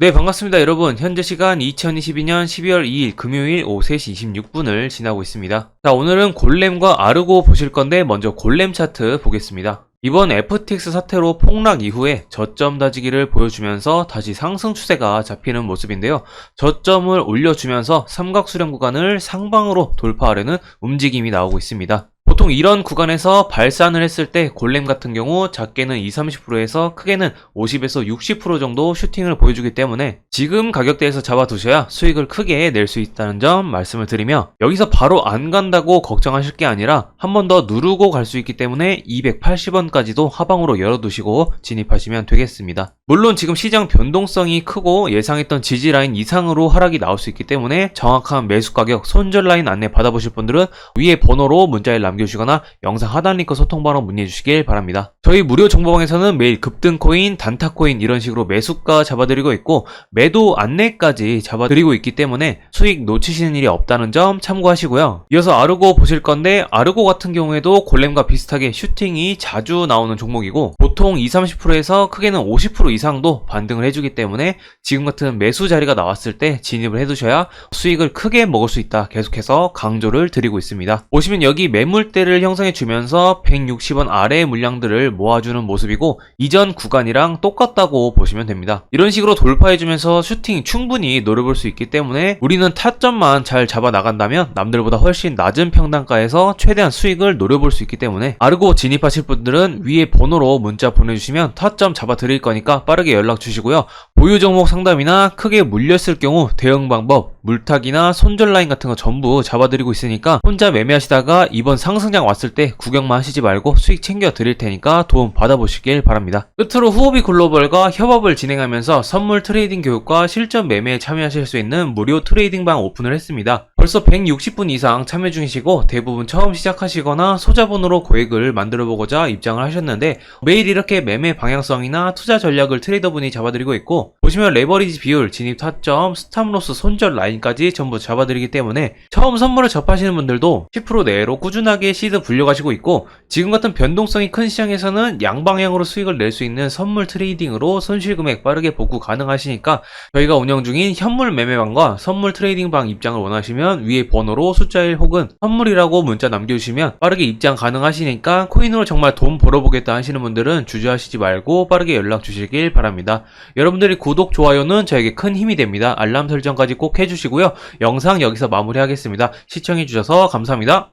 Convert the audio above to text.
네, 반갑습니다, 여러분. 현재 시간 2022년 12월 2일 금요일 오후 3시 26분을 지나고 있습니다. 자, 오늘은 골렘과 아르고 보실 건데, 먼저 골렘 차트 보겠습니다. 이번 FTX 사태로 폭락 이후에 저점 다지기를 보여주면서 다시 상승 추세가 잡히는 모습인데요. 저점을 올려주면서 삼각 수렴 구간을 상방으로 돌파하려는 움직임이 나오고 있습니다. 보통 이런 구간에서 발산을 했을 때 골렘 같은 경우 작게는 20, 30%에서 크게는 50에서 60% 정도 슈팅을 보여주기 때문에 지금 가격대에서 잡아두셔야 수익을 크게 낼 수 있다는 점 말씀을 드리며 여기서 바로 안 간다고 걱정하실 게 아니라 한 번 더 누르고 갈 수 있기 때문에 280원까지도 하방으로 열어두시고 진입하시면 되겠습니다. 물론 지금 시장 변동성이 크고 예상했던 지지 라인 이상으로 하락이 나올 수 있기 때문에 정확한 매수 가격 손절 라인 안내 받아보실 분들은 위에 번호로 문자를 남겨주시 거나 영상 하단 링크 소통번호 문의해 주시길 바랍니다. 저희 무료 정보방에서는 매일 급등 코인, 단타 코인 이런 식으로 매수가 잡아드리고 있고 매도 안내까지 잡아드리고 있기 때문에 수익 놓치시는 일이 없다는 점 참고하시고요. 이어서 아르고 보실 건데 아르고 같은 경우에도 골렘과 비슷하게 슈팅이 자주 나오는 종목이고 보통 20, 30%에서 크게는 50% 이상도 반등을 해주기 때문에 지금 같은 매수 자리가 나왔을 때 진입을 해두셔야 수익을 크게 먹을 수 있다 계속해서 강조를 드리고 있습니다. 보시면 여기 매물대를 형성해 주면서 160원 아래의 물량들을 모아주는 모습이고 이전 구간이랑 똑같다고 보시면 됩니다. 이런 식으로 돌파해 주면서 슈팅 충분히 노려볼 수 있기 때문에 우리는 타점만 잘 잡아 나간다면 남들보다 훨씬 낮은 평단가에서 최대한 수익을 노려볼 수 있기 때문에 아르고 진입하실 분들은 위에 번호로 문자 보내주시면 타점 잡아 드릴 거니까 빠르게 연락 주시고요. 보유 종목 상담이나 크게 물렸을 경우 대응 방법, 물타기나 손절 라인 같은 거 전부 잡아드리고 있으니까 혼자 매매하시다가 이번 상승장 왔을 때 구경만 하시지 말고 수익 챙겨 드릴 테니까 도움 받아보시길 바랍니다. 끝으로 후오비 글로벌과 협업을 진행하면서 선물 트레이딩 교육과 실전 매매에 참여하실 수 있는 무료 트레이딩방 오픈을 했습니다. 벌써 160분 이상 참여 중이시고 대부분 처음 시작하시거나 소자본으로 고액을 만들어 보고자 입장을 하셨는데 매일 이렇게 매매 방향성이나 투자 전략을 트레이더분이 잡아드리고 있고 보시면 레버리지 비율, 진입 타점, 스탑로스 손절 라인까지 전부 잡아드리기 때문에 처음 선물을 접하시는 분들도 10% 내로 꾸준하게 시드 불려가시고 있고 지금 같은 변동성이 큰 시장에서는 양방향으로 수익을 낼 수 있는 선물 트레이딩으로 손실 금액 빠르게 복구 가능하시니까 저희가 운영 중인 현물 매매방과 선물 트레이딩방 입장을 원하시 면 위에 번호로 숫자 1 혹은 선물이라고 문자 남겨주시면 빠르게 입장 가능하시니까 코인으로 정말 돈 벌어보겠다 하시는 분들은 주저하시지 말고 빠르게 연락 주시길 바랍니다. 여러분들이 구독, 좋아요는 저에게 큰 힘이 됩니다. 알람 설정까지 꼭 해주시고요. 영상 여기서 마무리하겠습니다. 시청해주셔서 감사합니다.